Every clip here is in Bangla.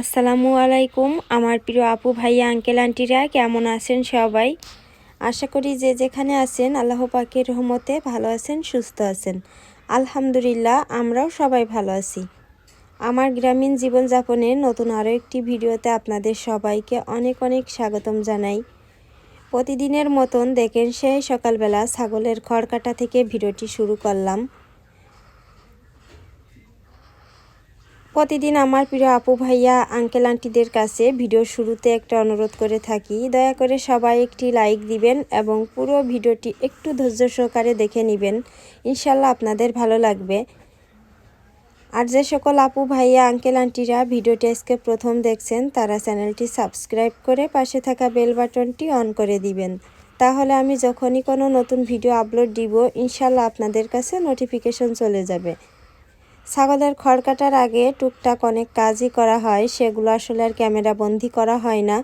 আসসালামু আলাইকুম, আমার প্রিয় আপু, ভাইয়া, আঙ্কেল, আন্টিরা, কেমন আছেন সবাই? আশা করি যে যেখানে আছেন, আল্লাহ পাকের রহমতে ভালো আছেন, সুস্থ আছেন। আলহামদুলিল্লাহ, আমরাও সবাই ভালো আছি। আমার গ্রামীণ জীবনযাপনের নতুন আরও একটি ভিডিওতে আপনাদের সবাইকে অনেক অনেক স্বাগতম জানাই। প্রতিদিনের মতন দেখেন সেই সকালবেলা ছাগলের খড় কাটা থেকে ভিডিওটি শুরু করলাম। প্রতিদিন আমার প্রিয় আপু ভাইয়া আঙ্কেল আন্টিদের কাছে ভিডিও শুরুতে একটা অনুরোধ করে থাকি। দয়া করে সবাই একটি লাইক দিবেন এবং পুরো ভিডিওটি একটু ধৈর্য সহকারে দেখে নেবেন। ইনশাল্লাহ আপনাদের ভালো লাগবে। আর যে সকল আপু ভাইয়া আঙ্কেল আন্টিরা ভিডিওটি আজকে প্রথম দেখছেন, তারা চ্যানেলটি সাবস্ক্রাইব করে পাশে থাকা বেল বাটনটি অন করে দিবেন। তাহলে আমি যখনই কোনো নতুন ভিডিও আপলোড দিব ইনশাল্লাহ আপনাদের কাছে নোটিফিকেশন চলে যাবে। ছাগলের খড় কাটার আগে টুকটাক অনেক কাজই করা হয়, সেগুলো আসলে আর ক্যামেরা বন্দি করা হয় না।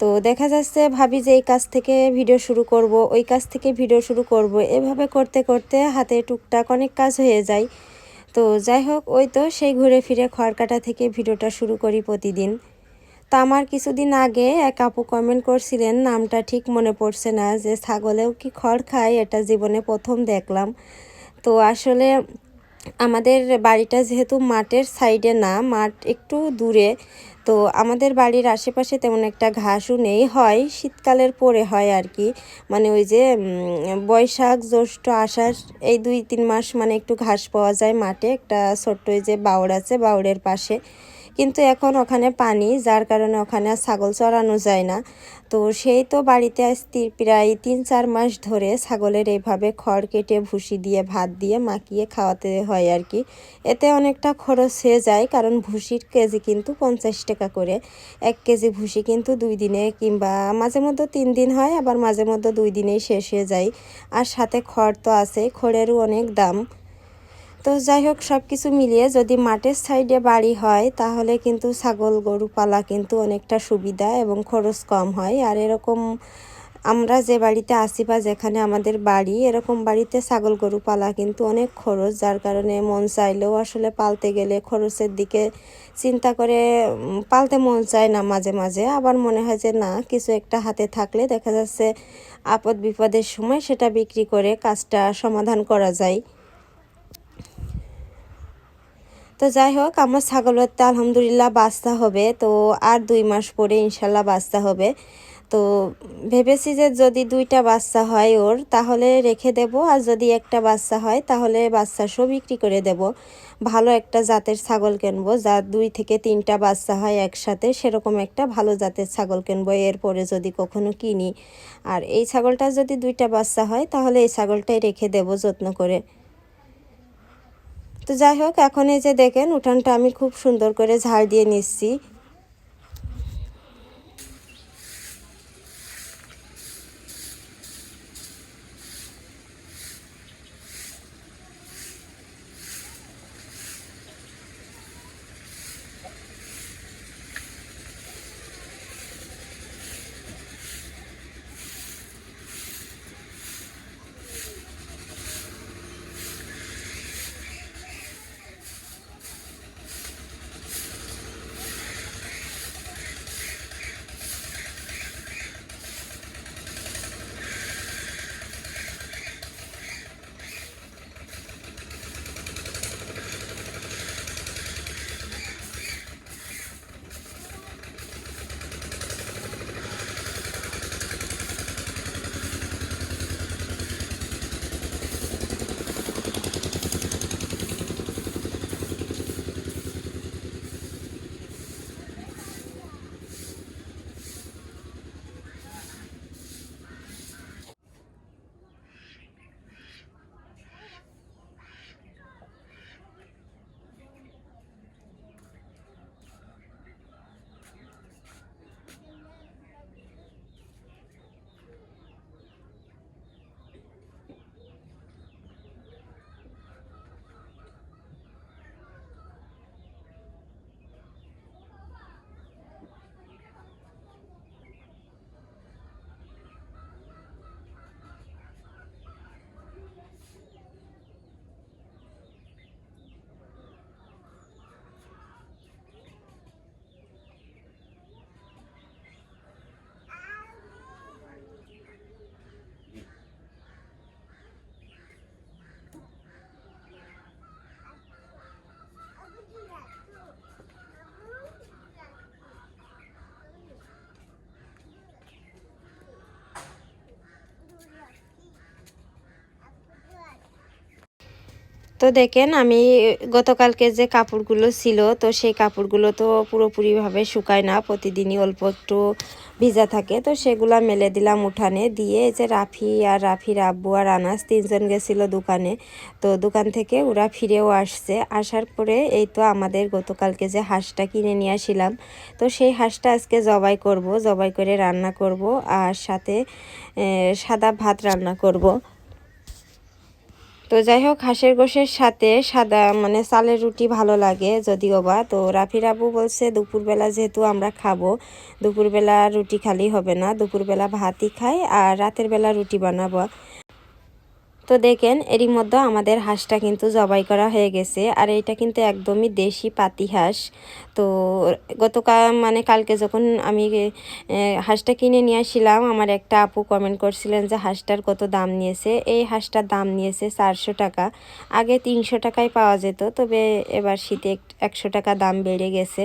তো দেখা যাচ্ছে ভাবি যে এই কাজ থেকে ভিডিও শুরু করব, ওই কাজ থেকে ভিডিও শুরু করব, এভাবে করতে করতে হাতে টুকটাক অনেক কাজ হয়ে যায়। তো যাই হোক, ওই তো সেই ঘুরে ফিরে খড় কাটা থেকে ভিডিওটা শুরু করি প্রতিদিন। তা আমার কিছুদিন আগে এক আপু কমেন্ট করছিলেন, নামটা ঠিক মনে পড়ছে না, যে ছাগলেও কি খড় খায়, এটা জীবনে প্রথম দেখলাম। তো আসলে আমাদের বাড়িটা যেহেতু মাঠের সাইডে না, মাঠ একটু দূরে, তো আমাদের বাড়ির আশেপাশে তেমন একটা ঘাসও নেই। হয় শীতকালের পরে হয় আর কি। মানে ওই যে বৈশাখ, জ্যৈষ্ঠ, আষাঢ়, এই দুই, তিন মাস মানে একটু ঘাস পাওয়া যায় মাঠে। একটা ছোট্ট ওই যে বাউড় আছে, বাউড়ের পাশে। কিন্তু এখন ওখানে পানি, যার কারণে ওখানে ছাগল চড়ানো যায় না। তো সেই তো বাড়িতে প্রায় তিন চার মাস ধরে ছাগলের এইভাবে খড় কেটে, ভুসি দিয়ে, ভাত দিয়ে মাখিয়ে খাওয়াতে হয় আর কি। এতে অনেকটা খরচ হয়ে যায়, কারণ ভুসির কেজি কিন্তু পঞ্চাশ টাকা করে। এক কেজি ভুসি কিন্তু দুই দিনে কিংবা মাঝে মধ্যে তিন দিন হয়, আবার মাঝে মধ্যে দুই দিনেই শেষ হয়ে যায়। আর সাথে খড় তো আছে খড়েরও অনেক দাম। তো যাই হোক সব কিছু মিলিয়ে যদি মাঠের সাইডে বাড়ি হয়, তাহলে কিন্তু ছাগল গরু পালা কিন্তু অনেকটা সুবিধা এবং খরচ কম হয়। আর এরকম আমরা যে বাড়িতে আসি বা যেখানে আমাদের বাড়ি, এরকম বাড়িতে ছাগল গরু পালা কিন্তু অনেক খরচ। যার কারণে মন চাইলেও আসলে পালতে গেলে খরচের দিকে চিন্তা করে পালতে মন চায় না মাঝে মাঝে। আবার মনে হয় যে না, কিছু একটা হাতে থাকলে দেখা যাচ্ছে আপদ বিপদের সময় সেটা বিক্রি করে কাজটা সমাধান করা যায়। তো যাই হোক, আমার ছাগলের তো আলহামদুলিল্লাহ বাচ্চা হবে, তো আর দুই মাস পরে ইনশাল্লাহ বাচ্চা হবে। তো ভেবেছি যে যদি দুইটা বাচ্চা হয় ওর, তাহলে রেখে দেব, আর যদি একটা বাচ্চা হয়, তাহলে বাচ্চা সব বিক্রি করে দেব। ভালো একটা জাতের ছাগল কিনবো, যা দুই থেকে তিনটা বাচ্চা হয় একসাথে, সেরকম একটা ভালো জাতের ছাগল কিনবো, এরপরে যদি কখনো কিনি। আর এই ছাগলটা যদি দুইটা বাচ্চা হয়, তাহলে এই ছাগলটাই রেখে দেব যত্ন করে। তো যাই হোক, এখন এই যে দেখেন, উঠানটা আমি খুব সুন্দর করে ঝাড় দিয়ে নিচ্ছি। তো দেখেন আমি গতকালকে যে কাপড়গুলো ছিল, তো সেই কাপড়গুলো তো পুরোপুরিভাবে শুকায় না, প্রতিদিনই অল্প একটু ভিজা থাকে, তো সেগুলা মেলে দিলাম উঠানে দিয়ে এই যে রাফি আর রাফির আব্বু আর আনাস তিনজন গেছিল দোকানে, তো দোকান থেকে ওরা ফিরেও আসছে। আসার পরে এই তো আমাদের গতকালকে যে হাঁসটা কিনে নিয়ে আসিলাম, তো সেই হাঁসটা আজকে জবাই করব, জবাই করে রান্না করব আর সাথে সাদা ভাত রান্না করব। তো যাই হোক হাঁসের গোশের সাথে সাদা মানে চালের রুটি ভালো লাগে যদিও বা। তো রাফির আবু বলছে, দুপুরবেলা যেহেতু আমরা খাব, দুপুরবেলা রুটি খালি হবে না, দুপুরবেলা ভাতই খাই আর রাতের বেলা রুটি বানাবো। তো দেখেন, এরই মধ্যে আমাদের হাঁসটা কিন্তু জবাই করা হয়ে গেছে। আর এটা কিন্তু একদমই দেশি পাতি হাঁস। তো গতকাল মানে কালকে যখন আমি হাঁসটা কিনে নিয়ে আসছিলাম, আমার একটা আপু কমেন্ট করছিলেন যে হাঁসটার কত দাম নিয়েছে। এই হাঁসটার দাম নিয়েছে চারশো টাকা। আগে তিনশো টাকায় পাওয়া যেত, তবে এবার শীতে একশো টাকা দাম বেড়ে গেছে।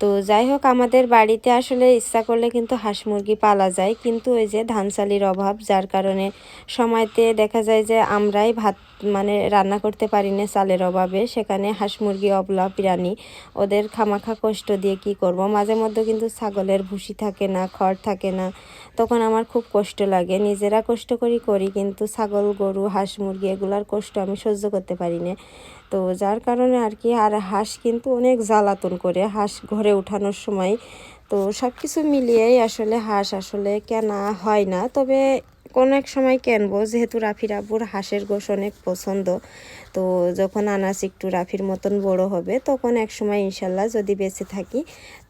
তো যাই হোক, আমাদের বাড়িতে আসলে ইচ্ছা করলে কিন্তু হাঁস মুরগি পালা যায়। কিন্তু ওই যে ধান চালির অভাব, যার কারণে সময়তে দেখা যায় যে আমরাই ভাত মানে রান্না করতে পারি না চালের অভাবে। সেখানে হাঁস মুরগি, অবলা প্রাণী ওদের খামাখা কষ্ট দিয়ে কি করব? মাঝে মধ্যে কিন্তু ছাগলের ভুসি থাকে না, খড় থাকে না। তখন আমার খুব কষ্ট লাগে। নিজেরা কষ্ট করি করি কিন্তু ছাগল, গরু, হাঁস মুরগি এগুলার কষ্ট আমি সহ্য করতে পারি না। তো যার কারণে আর কি, আর হাঁস কিন্তু অনেক জ্বালাতন করে, হাঁস ঘরে উঠানোর সময়। তো সব কিছু মিলিয়েই আসলে হাঁস আসলে কেনা হয় না। তবে কোনো এক সময় কেনবো, যেহেতু রাফির আব্বুর হাঁসের গোশ অনেক পছন্দ। তো যখন আনাস একটু রাফির মতন বড় হবে, তখন এক সময় ইনশাল্লাহ যদি বেঁচে থাকি,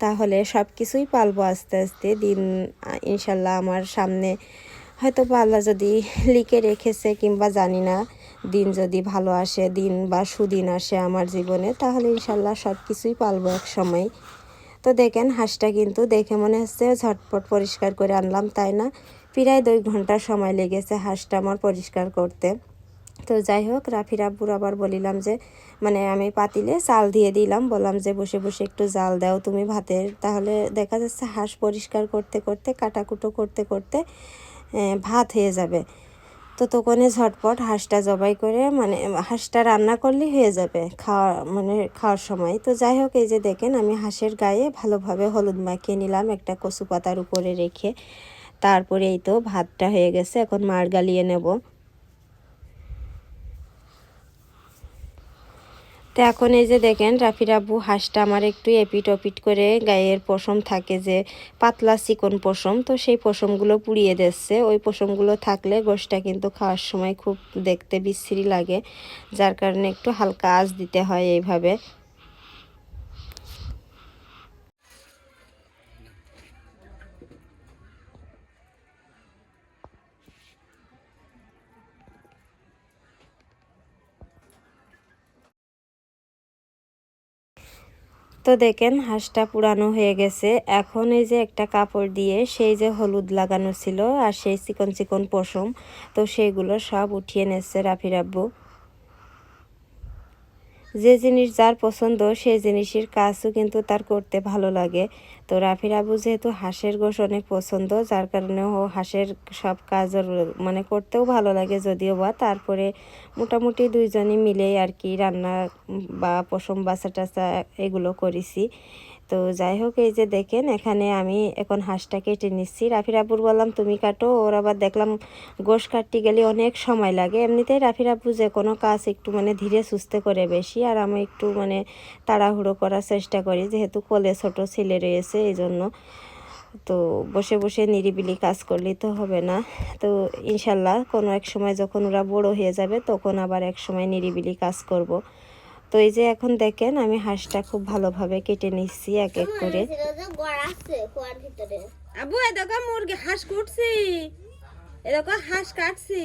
তাহলে সব কিছুই পালবো আস্তে আস্তে। দিন, ইনশাল্লাহ আমার সামনে হয়তো আল্লাহ যদি লিখে রেখেছে কিংবা জানি না দিন যদি ভালো আসে, দিন বা সুদিন আসে আমার জীবনে, তাহলে ইনশাল্লাহ সব কিছুই পালবো এক সময়। তো দেখেন, হাঁসটা কিন্তু দেখে মনে হচ্ছে ঝটপট পরিষ্কার করে আনলাম, তাই না? প্রায় দুই ঘণ্টা সময় লেগেছে হাঁসটা আমার পরিষ্কার করতে। তো যাই হোক রাফির আব্বুর আবার বলিলাম যে মানে আমি পাতিলে চাল দিয়ে দিলাম, বললাম যে, বসে বসে একটু জাল দাও তুমি ভাতের। তাহলে দেখা যাচ্ছে হাঁস পরিষ্কার করতে করতে, কাটাকুটো করতে করতে ভাত হয়ে যাবে। তো তখনই ঝটপট হাঁসটা জবাই করে মানে হাঁসটা রান্না করলেই হয়ে যাবে খাওয়া মানে খাওয়ার সময়। তো যাই হোক, এই যে দেখেন, আমি হাঁসের গায়ে ভালোভাবে হলুদ মাখিয়ে নিলাম একটা কচু পাতার উপরে রেখে। তারপরে এই তো ভাতটা হয়ে গেছে, এখন মার গালিয়ে নেব। তো এখন এই যে দেখেন, রাফির আব্বু হাঁসটা আমার একটু এপিট ওপিট করে গায়ের পশম থাকে যে পাতলা চিকন পশম, তো সেই পশমগুলো পুড়িয়ে দিচ্ছে। ওই পশমগুলো থাকলে গোশটা কিন্তু খাওয়ার সময় খুব দেখতে বিশ্রী লাগে, যার কারণে একটু হালকা আঁচ দিতে হয় এইভাবে। তো দেখেন হাঁসটা পুরানো হয়ে গেছে। এখন এই যে একটা কাপড় দিয়ে সেই যে হলুদ লাগানো ছিল আর সেই চিকন চিকন পশম, তো সেইগুলো সব উঠিয়ে নেছে রাফি আব্বু যে জিনিস যার পছন্দ সেই জিনিসের কাজও কিন্তু তার করতে ভালো লাগে। তো রাফির আবু যেহেতু হাঁসের গোশ অনেক পছন্দ, যার কারণে ও হাঁসের সব কাজ মানে করতেও ভালো লাগে যদিও বা। তারপরে মোটামুটি দুইজনই মিলেই আর কি রান্না বা পশম বাসা টাসা এগুলো করেছি। তো যাই হোক, এই যে দেখেন, এখানে আমি এখন হাঁসটা কেটে নিচ্ছি। রাফির আব্বুর বললাম, তুমি কাটো। ওর আবার দেখলাম, গোশ কাটতে গেলে অনেক সময় লাগে। এমনিতেই রাফির আব্বু যে কোনো কাজ একটু মানে ধীরে সুস্থে করে বেশি, আর আমি একটু মানে তাড়াহুড়ো করার চেষ্টা করি, যেহেতু কোলে ছোট ছেলে রয়েছে, এই জন্য। তো বসে বসে নিরিবিলি কাজ করলেই তো হবে না। তো ইনশাল্লাহ, কোনো এক সময় যখন ওরা বড় হয়ে যাবে, তখন আবার এক সময় নিরিবিলি কাজ করব। তো এই যে এখন দেখেন আমি হাঁসটা খুব ভালোভাবে কেটে নিচ্ছি এক এক করে। আবু এ দেখো মুরগি হাঁস কুটছি। এ দেখো হাঁস কাটছি।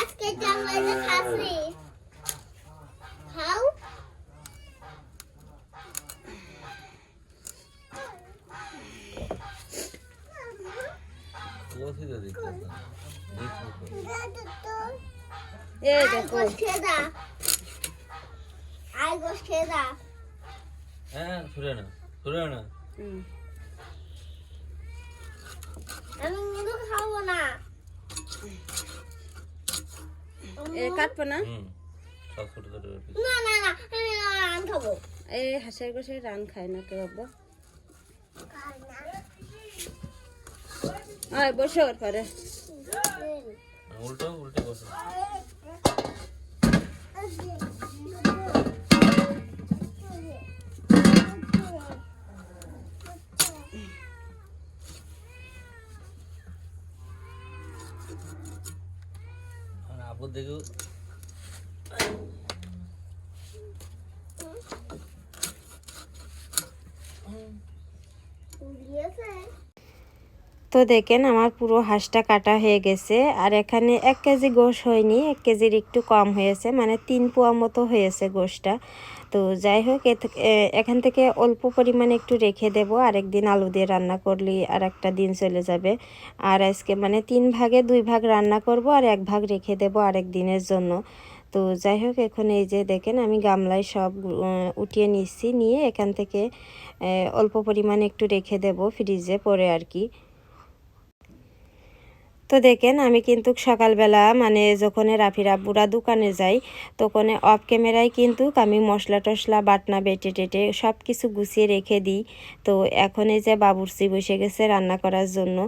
আজকে জঙ্গলে খাসি। খাও। এ আই দেখো গোশ খেয়ে দা আই গোশ খেয়ে দা হ্যাঁ সরে না সরে না। হুম। আমি মুরগি খাব না। এ কাটবো না? হুম সব ছোট ছোট না না না আমি রান খাব। এই হাঁসের গোসের রান খায় না কেউ বাবা আয় বসে ওর পরে উল্টো উল্টে বসো। আর আব্বু দেখো দিয়েছে তো দেখেন আমার পুরো হাঁসটা কাটা হয়ে গেছে। আর এখানে এক কেজি গোশ হয়নি, এক কেজির একটু কম হয়েছে মানে তিন পোয়া মতো হয়েছে গোশটা। তো যাই হোক এখান থেকে অল্প পরিমাণে একটু রেখে দেব, আরেকদিন আলু দিয়ে রান্না করলে আর একটা দিন চলে যাবে। আর আজকে মানে তিন ভাগে দুই ভাগ রান্না করব আর এক ভাগ রেখে দেব আরেক দিনের জন্য। তো যাই হোক, এখন এই যে দেখেন আমি গামলায় সব উঠিয়ে নিচ্ছি, নিয়ে এখান থেকে অল্প পরিমাণে একটু রেখে দেব ফ্রিজে পরে আর কি। তো দেখেন, আমি কিন্তু সকালবেলা মানে যখন রাফির আব্বুরা দোকানে যাই তখন অফ ক্যামেরায় কিন্তু আমি মশলা টশলা বাটনা, বেটে টেটে সব কিছু গুছিয়ে রেখে দিই। তো এখন এই যে বাবুরচি বসে গেছে রান্না করার জন্য।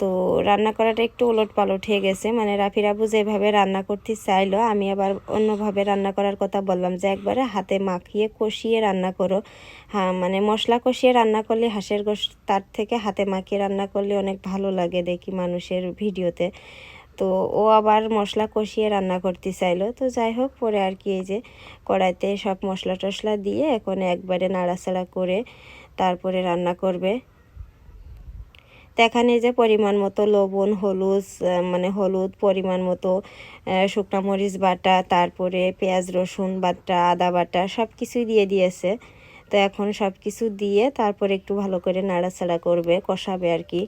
তো রান্না করাটা একটু ওলট পালট হয়ে গেছে। মানে রাফির আব্বু যেভাবে রান্না করতে চাইলো, আমি আবার অন্যভাবে রান্না করার কথা বললাম যে একবারে হাতে মাখিয়ে কষিয়ে রান্না করো। হ্যাঁ মানে মশলা কষিয়ে রান্না করলে হাঁসের গোশ তার থেকে হাতে মাখিয়ে রান্না করলে অনেক ভালো লাগে দেখি মানুষের ভিডিওতে। তো ও আবার মশলা কষিয়ে রান্না করতে চাইলো। তো যাই হোক, পরে আর কি এই যে কড়াইতে সব মশলা টশলা দিয়ে এখন একবারে নাড়াচাড়া করে তারপরে রান্না করবে। তো এখানে যে পরিমাণ মতো লবণ, হলুদ মানে হলুদ পরিমাণ মতো শুকনা মরিচ বাটা, তারপরে পেঁয়াজ, রসুন বাটা, আদা বাটা সব কিছুই দিয়ে দিয়েছে। তো এখন সব কিছু দিয়ে তারপরে একটু ভালো করে নাড়াচাড়া করবে, কষাবে আর কি।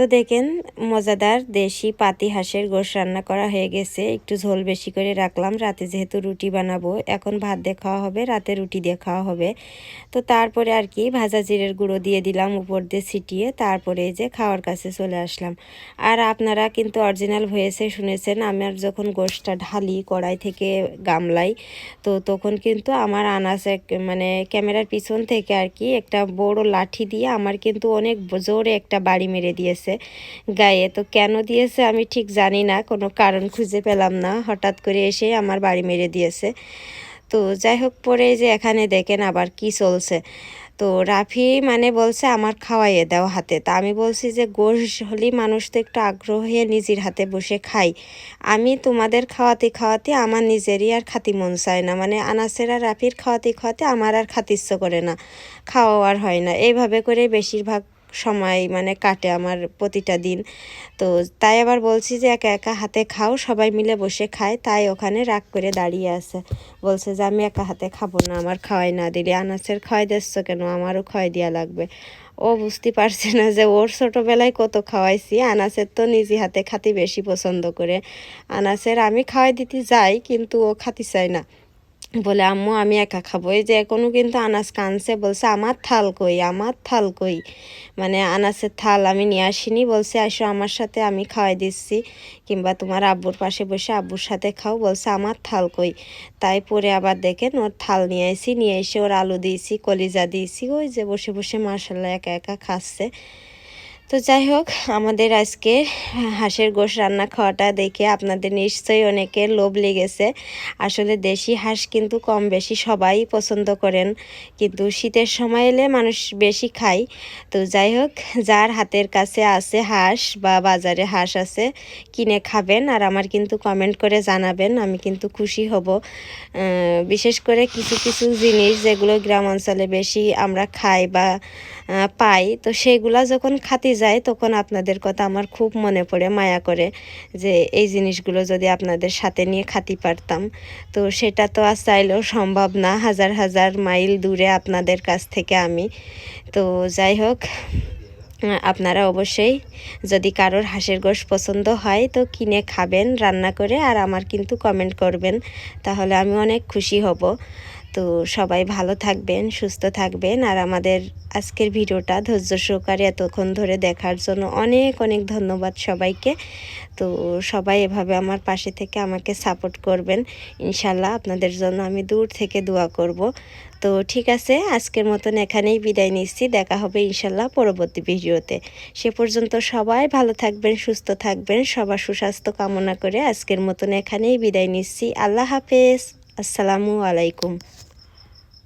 তো দেখেন, মজাদার দেশি পাতি হাঁসের গোশ রান্না করা হয়ে গেছে। একটু ঝোল বেশি করে রাখলাম। রাতে যেহেতু রুটি বানাবো, এখন ভাত দিয়ে খাওয়া হবে, রাতে রুটি দিয়ে খাওয়া হবে। তো তারপরে আর কি, ভাজা জিরের গুঁড়ো দিয়ে দিলাম উপর দিয়ে ছিটিয়ে, তারপরে যে খাওয়ার কাছে চলে আসলাম। আর আপনারা কিন্তু অরিজিনাল ভয়েসে শুনেছেন আমার যখন গোশটা ঢালি, কড়াই থেকে গামলাই, তো তখন কিন্তু আমার আনাস মানে ক্যামেরার পিছন থেকে আর কি একটা বড় লাঠি দিয়ে আমার কিন্তু অনেক জোরে একটা বাড়ি মেরে দিয়েছে। গায়ে তো কেন দিয়েছে আমি ঠিক জানি না, কোনো কারণ খুঁজে পেলাম না। হঠাৎ করে এসে আমার বাড়ি মেরে দিয়েছে। তো যাই হোক, পরে যে এখানে দেখেন আবার কি চলছে। তো রাফি মানে বলছে, আমার খাওয়াইয়ে দাও হাতে। তা আমি বলছি যে, গোশ হলেই মানুষ তো একটু আগ্রহ হয়ে নিজের হাতে বসে খাই। আমি তোমাদের খাওয়াতে খাওয়াতে আমার নিজেরই আর খাতি মন চায় না। মানে আনাসের আর রাফির খাওয়াতে খাওয়াতে আমার আর খাতে ইচ্ছে করে না। খাওয়া আর হয় না। এইভাবে করে বেশিরভাগ সময় মানে কাটে আমার প্রতিটা দিন। তো তাই আবার বলছি যে একা একা হাতে খাও, সবাই মিলে বসে খায়, তাই ওখানে রাগ করে দাঁড়িয়ে আছে। বলছে যে আমি একা হাতে খাব না, আমার খাওয়াই না দিলে। আনাসের খাওয়াই দিচ্ছ কেন? আমারও খাওয়াই দেওয়া লাগবে। ও বুঝতে পারছে না যে ওর ছোটোবেলায় কত খাওয়াইছি। আনাসের তো নিজে হাতে খাতি বেশি পছন্দ করে। আনাসের আমি খাওয়াই দিতে যাই, কিন্তু ও খাতি চায় না। বলে, আম্মু, আমি একা খাব। এই যে এখনও কিন্তু আনাস কানছে বলছে, আমার থাল কই? আমার থাল কই? মানে আনাসের থাল আমি নিয়ে আসিনি, বলছে, আসো আমার সাথে, আমি খাওয়াই দিচ্ছি। কিংবা তোমার আব্বুর পাশে বসে আব্বুর সাথে খাও, বলছে, আমার থাল কই? তাই পরে আবার দেখেন ওর থাল নিয়ে এসি নিয়ে এসে ওর আলু দিয়েছি, কলিজা দিয়েছি, ওই যে বসে বসে মার্শাল্লাহ একা একা খাচ্ছে। তো যাই হোক, আমাদের আজকে হাঁসের গোশ রান্না খাওয়াটা দেখে আপনাদের নিশ্চয়ই অনেকের লোভ লেগেছে। আসলে দেশি হাঁস কিন্তু কম বেশি সবাই পছন্দ করেন। কিন্তু শীতের সময় এলে মানুষ বেশি খায়। তো যাই হোক, যার হাতের কাছে আছে হাঁস বা বাজারে হাঁস আছে, কিনে খাবেন আর আমার কিন্তু কমেন্ট করে জানাবেন, আমি কিন্তু খুশি হব। বিশেষ করে কিছু কিছু জিনিস যেগুলো গ্রাম অঞ্চলে বেশি আমরা খাই বা পাই, তো সেইগুলা যখন খাতে যায়, তখন আপনাদের কথা আমার খুব মনে পড়ে, মায়া করে যে এই জিনিসগুলো যদি আপনাদের সাথে নিয়ে খাতি পারতাম। তো সেটা তো আর চাইলেও সম্ভব না, হাজার হাজার মাইল দূরে আপনাদের কাছ থেকে আমি। তো যাই হোক, আপনারা অবশ্যই যদি কারোর হাঁসের গোশ পছন্দ হয় তো কিনে খাবেন, রান্না করে, আর আমার কিন্তু কমেন্ট করবেন, তাহলে আমি অনেক খুশি হব। তো সবাই ভালো থাকবেন, সুস্থ থাকবেন। আর আমাদের আজকের ভিডিওটা ধৈর্য সহকারে এতক্ষণ ধরে দেখার জন্য অনেক অনেক ধন্যবাদ সবাইকে। তো সবাই এভাবে আমার পাশে থেকে আমাকে সাপোর্ট করবেন। ইনশাল্লাহ আপনাদের জন্য আমি দূর থেকে দোয়া করব। তো ঠিক আছে, আজকের মতন এখানেই বিদায় নিচ্ছি। দেখা হবে ইনশাল্লাহ পরবর্তী ভিডিওতে। সে পর্যন্ত সবাই ভালো থাকবেন, সুস্থ থাকবেন। সবার সুস্বাস্থ্য কামনা করে আজকের মতন এখানেই বিদায় নিচ্ছি। আল্লাহ হাফেজ। আসসালামু আলাইকুম।